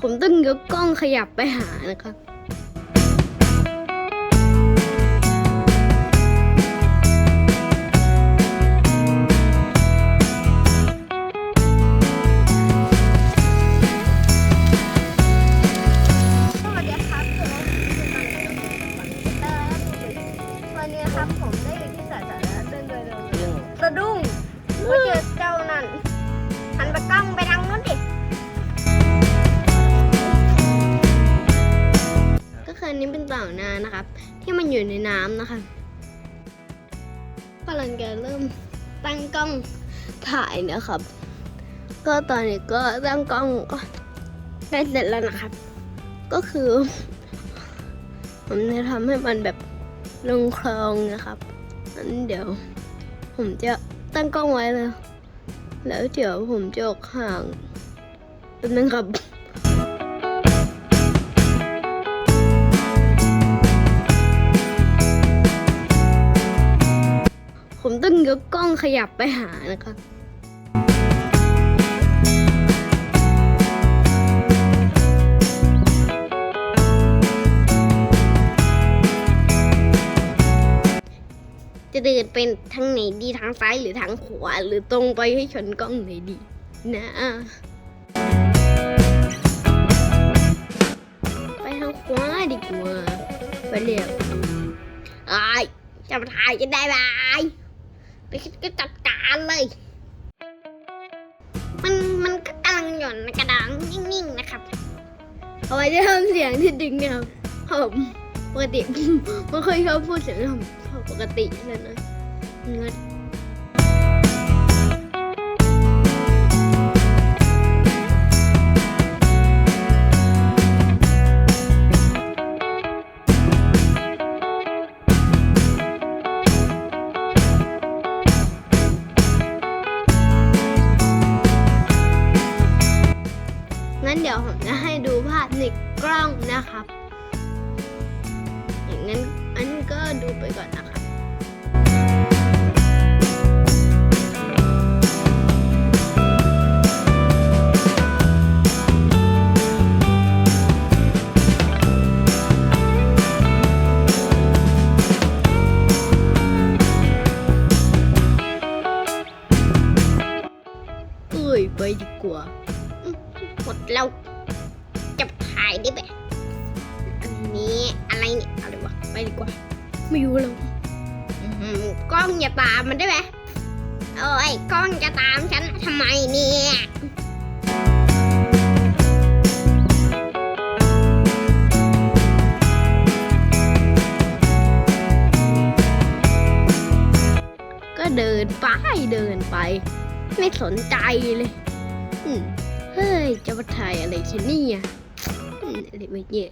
ผมต้องยกกล้องขยับไปหานะครับวัสดีครับคือน้องคือตอนนี้ครับผมได้อยู่ที่สาธารณะเดินโดยเร็วสะดุ้งเมื่อเจอ อยู่ในน้ำนะคะกำลังจะเริ่มตั้งกล้องถ่ายนะครับ ก็ตอนนี้ก็ตั้งกล้องก็ได้เสร็จแล้วนะครับ ก็คือ ผมจะทำให้มันแบบลงคลองนะครับนั้นเดี๋ยว ผมจะตั้งกล้องไว้เลย แล้วเดี๋ยวผมจะออกห่างแป๊บนึงครับ ผมต้องยกกล้องขยับไปหานะครับจะเดินเป็นทางไหนดีทางซ้ายหรือทางขวาหรือตรงไปให้ชนกล้องไหนดี นะ ไปทางขวาดีกว่า ไปเร็วไอ้ายจะมาถ่ายจะได้ไหม ไปคิดก็จัดการเลย มันมันก็กำลังหย่อนในกระดางนิ่งๆนะครับ เอาไว้จะทำเสียงที่ดึงเนี่ยครับผมปกติไม่เคยชอบพูดเสียงผมปกติเลยนะเงิน งั้นเดี๋ยวผมจะให้ดูภาพในกล้องนะครับ อย่างนั้นอันก็ดูไปก่อนนะครับเอ้ยไปดีกว่า หมดแล้วจะถ่ายได้แบบอันนี้อะไรเนี่ยอะไรวะไปดีกว่า ไม่รู้แล้วกล้องอย่าตามมันได้ไหมโอ้ยกล้องจะตามฉันทำไมเนี่ยก็เดินไปเดินไป ไม่สนใจเลย อืม เฮ้ย จะมาถ่ายอะไรฉันเนี่ยอืมอะไรแบบเนี่ย